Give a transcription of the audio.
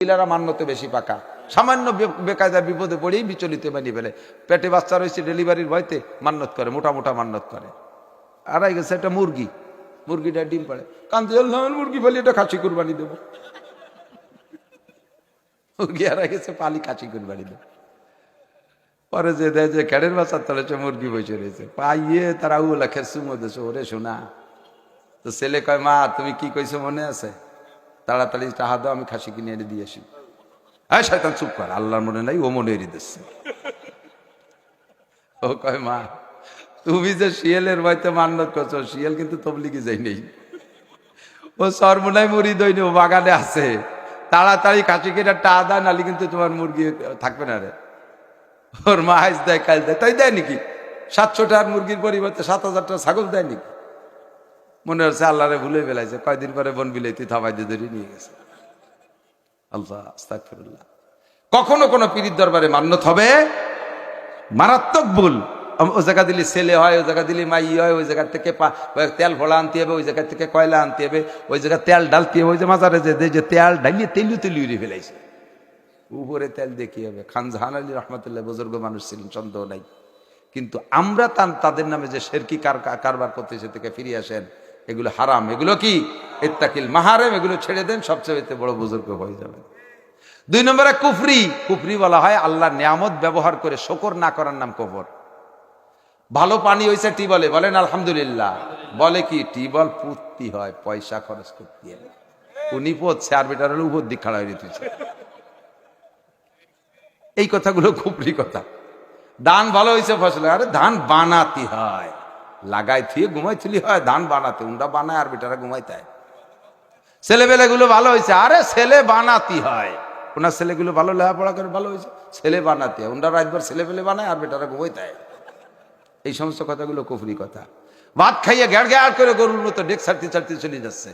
মহিলারা মান্যতে বেশি পাকা। সামান্য বেকায়দা বিপদে পড়েই বিচলিত বানিয়ে ফেলে পেটে বাচ্চা রয়েছে, ডেলিভারির ভয়তে মান্যত করে, মোটা মোটা মান্যত করে। আড়াই গেছে একটা মুরগি। মুরগিটা ডিম পাড়ে। কান্তি মুরগি ফেলে এটা খাসি কুরবানি দেবো। মুরগি হারাই গেছে, পালি, খাসি কুরবানি দেবো। পরে যে দেয় যে ক্যাডের বাচ্চার তলে মুরগি বসে রয়েছে। পাইয়ে তারা ও লেখে সুমো দেছে ওরে শোনা। তো ছেলে কয়, মা, তুমি কি কইছো, মনে আছে? তাড়াতাড়ি টাহা দাও, আমি খাসি কিনে এনে দিয়ে আসি। হ্যাঁ শয়তান, চুপ কর, আল্লাহর মনে নাই, ও মনে এড়িয়ে দিচ্ছে। ও কয়, মা, তুমি যে শিয়ালের ভয়তে মান্যত করছ, শিয়াল কিন্তু তবলিগে যাই নেই। ও সর্বনাই মুড়ি দইনি ও বাগানে আছে। তাড়াতাড়ি খাসি কিনে টা দেয় নালি কিন্তু তোমার মুরগি থাকবে না রে। ওর মা আজ দেয়, কাল দেয়, তাই দেয় নাকি? সাতশো টাকার মুরগির পরিবর্তে সাত হাজার টাকা ছাগল দেয় নাকি? মনে হচ্ছে আল্লাহরে ভুলে বেলাইছে কয়দিন পরে বন বিলাইতে থাবাই দিয়ে ধরে নিয়ে গেছে। আল্লাহ কখনো কোনো পীরিত দরবারে মান্যত হবে? মারাত্মক ভুল। ও জায়গা দিলে ছেলে হয়, ওই জায়গা দিলে মাই হয়, ওই জায়গা থেকে তেল ভোলা আনতে হবে, ওই জায়গা থেকে কয়লা আনতে হবে, ওই জায়গা তেল ডালতে হবে, ওই যে মাজারে যে যে তেল ডালিয়ে তেলিও তেলিয়ে উড়ে ফেলাইছে। উপরে তেল দেখি হবে? খান জাহান আলী রহমতুল্লাহ বুজুর্গ মানুষ ছিলেন, সন্দেহ নাই। কিন্তু আমরা তাদের নামে যে শেরকি কার কারবার করতে সে থেকে ফিরে আসেন এগুলো হারাম। এগুলো কি? ইত্তাকিল মাহারেম, এগুলো ছেড়ে দেন সবচেয়ে বড় বুজুর্গ হয়ে যাবে দুই নম্বরে কুফরি। কুফরি বলা হয় আল্লাহ নিয়ামত ব্যবহার করে শকর না করার নাম কবর। ভালো পানি হয়েছে টিবলে বলেন আলহামদুলিল্লাহ। বলে কি? টিবল পুঁততি হয়, পয়সা খরচ করতে উনি পড়ছে, আর বেটার হলে উপর দিক খাড়া হয়ে এই কথাগুলো খুবই কথা। ধান ভালো হয়েছে ফসল, আরে ধান বানাতে হয়। লাগাই থুয়ে ঘুমাই থুলি হয়, ধান বানাতে উন্ডা বানায় আর বেটারা ঘুমাইতায়। ছেলেবেলাগুলো ভালো হয়েছে, আরে ছেলে বানাতি হয়। ওনার ছেলেগুলো ভালো, লেখাপড়া করে ভালো হয়েছে, ছেলে বানাতে হয়। উন্ডা রাতবার ছেলে পেলে বানায় আর বেটারা ঘুমাইতায়। এই সমস্ত কথাগুলো কুফরি কথা। ভাত খাইয়ে গ্যাড় গ্যাড় করে গরুর মতো ডেক ছাড়তে ছাড়তে চলে যাচ্ছে।